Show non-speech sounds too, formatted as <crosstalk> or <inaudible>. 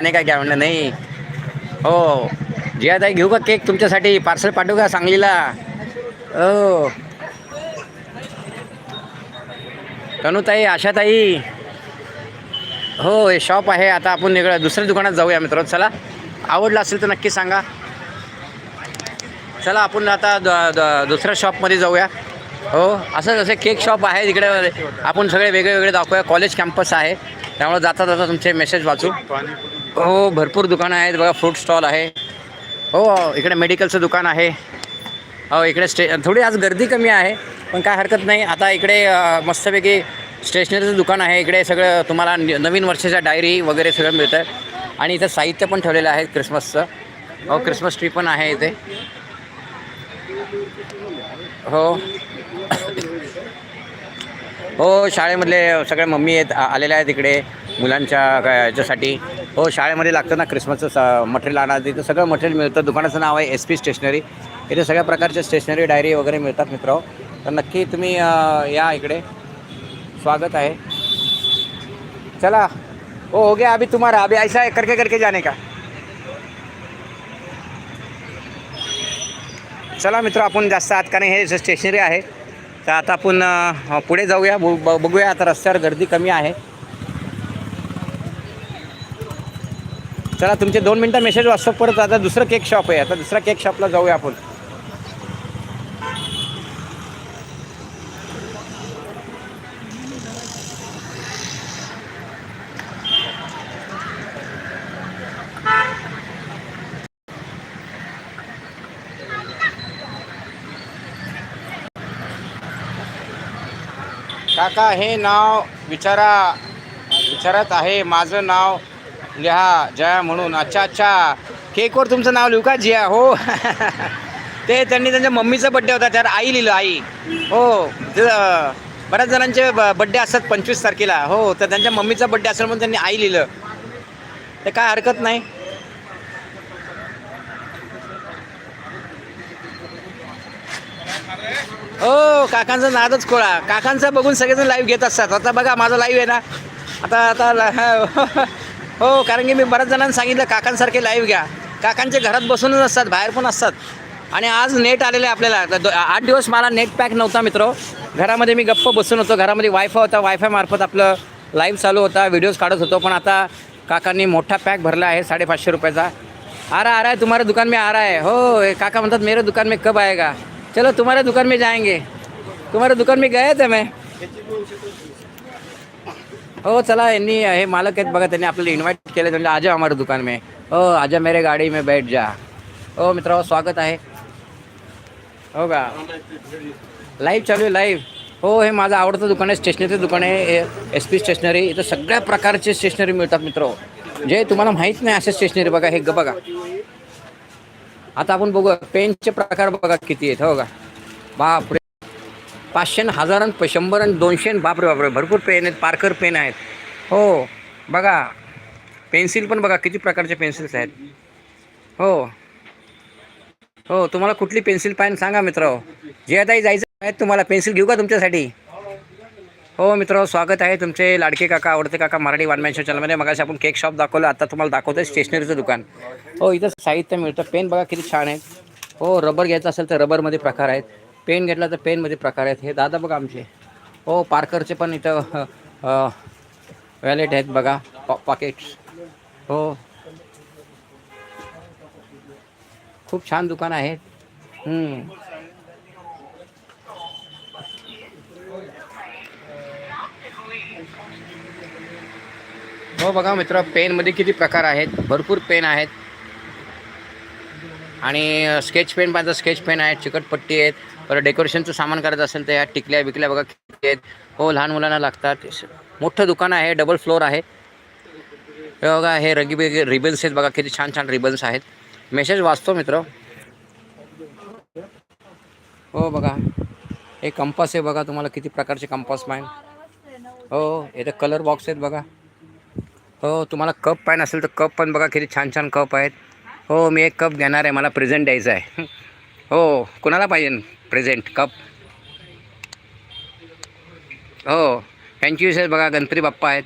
नाही काय काय म्हणलं नाही. हो. जियाताई घेऊ का केक तुमच्यासाठी? पार्सल पाठवू का सांगलीला? हो. तनुताई आशाताई. हो हे शॉप आहे. आता आपण इकडं दुसऱ्या दुकानात जाऊया मित्र चला. आवडलं असेल तर नक्की सांगा. चला आपण आता दुसऱ्या शॉपमध्ये जाऊया. हो असं जसे केक शॉप आहे तिकडे आपण सगळे वेगळे वेगळे दाखवूया. कॉलेज कॅम्पस आहे. त्यामुळे जाता जाता तुमचे मेसेज वाचू. हो भरपूर दुकानं आहेत. बघा फ्रूट स्टॉल आहे. हो, हो इकडे मेडिकलचं दुकान आहे. हो इकडे स्टे थोडी आज गर्दी कमी आहे पण काय हरकत नाही. आता इकडे मस्तपैकी स्टेशनरीचं दुकान आहे. इकडे सगळं तुम्हाला न- नवीन वर्षाच्या डायरी वगैरे सगळं मिळतं आणि इथं साहित्य पण ठेवलेलं आहे क्रिसमसचं हो क्रिसमस ट्री पण आहे इथे. हो. हो शाळेमधले सगळे मम्मी आहेत आलेल्या आहेत इकडे मुलांच्या याच्यासाठी. हो शाळेमध्ये लागतं ना क्रिसमसचं स मटेरियल आणा तिथं सगळं मटेरियल मिळतं. दुकानाचं नाव आहे एस पी स्टेशनरी इथे सगळ्या प्रकारच्या स्टेशनरी डायरी वगैरे मिळतात मित्र तर नक्की तुम्ही या इकडे. स्वागत आहे. चला. हो हो गया अभी तुम्हारा अभी ऐसा है करके करके जाने का. चला मित्र आपण जास्त आत का नाही. हे स्टेशनरी आहे तर आता आपण पुढे जाऊया. बघूया आता रस्त्यावर गर्दी कमी आहे. चला तुमचे दोन मिनटं मेसेज व्हॉट्सअप परत आता दुसरं केक शॉप आहे. आता दुसऱ्या केक शॉपला जाऊया आपण. काका हे नाव विचारा. विचारत आहे माझं नाव लिहा जया म्हणून. अच्छा अच्छा. केकवर तुमचं नाव लिहू का? जिया हो. <laughs> ते त्यांनी त्यांच्या मम्मीचा बड्डे होता त्यावर आई लिहिलं आई. हो. ते, बऱ्याच जणांचे बड्डे असतात पंचवीस तारखेला. हो तर त्यांच्या मम्मीचा बड्डे असेल म्हणून त्यांनी आई लिहिलं. ते काय हरकत नाही. हो काकांचा नादच खोळा. काकांचा बघून सगळेजण लाईव्ह घेत असतात. आता बघा माझा लाईव्ह आहे ना. आता आता ला- <laughs> हो. हो कारण की मी बऱ्याच जणांना सांगितलं काकांसारखे लाईव्ह घ्या. काकांचे घरात बसूनच असतात बाहेर पण असतात. आणि आज नेट आलेलं आहे आपल्याला. तर आठ दिवस मला नेट पॅक नव्हता मित्र. घरामध्ये मी गप्प बसून होतो. घरामध्ये वायफाय होता वायफाय मार्फत आपलं लाईव्ह चालू होता व्हिडिओज काढत होतो. पण आता काकांनी मोठा पॅक भरला आहे साडेपाचशे रुपयाचा. आ रहा आ रहा है तुम्हारे दुकान में आ रहा है हो काका म्हणतात मेरे दुकान में कब आएगा? चलो तुम्हारे दुकान में जाएंगे. तुम्हारे दुकान में गए थे मैं? हो चला यांनी हे मालक आहेत बघा त्यांनी आपल्याला इन्व्हाइट केलं म्हणजे आजा हमारे दुकान में. हो आजा मेरे गाडी में बैठ जा. हो मित्र स्वागत आहे. हो का? लाईव्ह चालू आहे लाईव्ह हो हे माझं आवडतं दुकान आहे स्टेशनरीचं दुकान आहे एस पी स्टेशनरी इथं सगळ्या प्रकारचे स्टेशनरी मिळतात मित्र. जे तुम्हाला माहीत नाही असे स्टेशनरी बघा हे ग बघा. आता आपण बघू पेनचे प्रकार बघा किती आहेत हो का? बापरे. पाचशे हजार आणि शंभर आणि दोनशे बापरे बापरे भरपूर पेन आहेत पार्कर पेन आहेत. हो बघा पेन्सिल पण बघा किती प्रकारचे पेन्सिल्स आहेत. हो हो तुम्हाला कुठली पेन्सिल पाहिजे सांगा मित्र. जे आता जायचं आहे तुम्हाला पेन्सिल घेऊ का तुमच्यासाठी? हो मित्र स्वागत आहे तुमचे लाडके काका आवडते काका मराठी वन मॅन शो चॅनलमध्ये मगाशी आपण केक शॉप दाखवलं आता तुम्हाला दाखवतोय स्टेशनरीचं दुकान. हो इथं साहित्य मिळतं पेन बघा किती छान आहेत. हो रबर घ्यायचं असेल तर रबरमध्ये प्रकार आहेत. पेन घेतला तर पेनमध्ये प्रकार आहेत. हे दादा बघा आमचे. हो पार्करचे पण इथं वॅलेट आहेत बघा पॉ पॉकेट्स. हो. खूप छान दुकान आहेत हो बघा मित्र पेनमध्ये किती प्रकार आहेत. भरपूर पेन आहेत. आणि स्केच पेन पाहिजे स्केच पेन आहेत चिकटपट्टी आहेत. परत डेकोरेशनचं सामान करायचं असेल तर या टिकल्या बिकल्या बघा किती आहेत. हो लहान मुलांना लागतात. मोठं दुकान आहे डबल फ्लोअर आहे. हे बघा हे रगी रिबन्स आहेत. बघा किती छान छान रिबन्स आहेत. मेसेज वाचतो मित्र. हो बघा. हे कंपास आहे बघा. तुम्हाला किती प्रकारचे कंपास पाहिजे. हो इथे कलर बॉक्स आहेत बघा. हो तुम्हाला कप पाहिजे असेल तर कप पण बघा किती छान छान कप आहेत. हो मी एक कप घेणार आहे. मला प्रेझेंट द्यायचं आहे. हो कुणाला पाहिजे प्रेझेंट कप? हो थँक्यू सर बघा गणपती बाप्पा आहेत.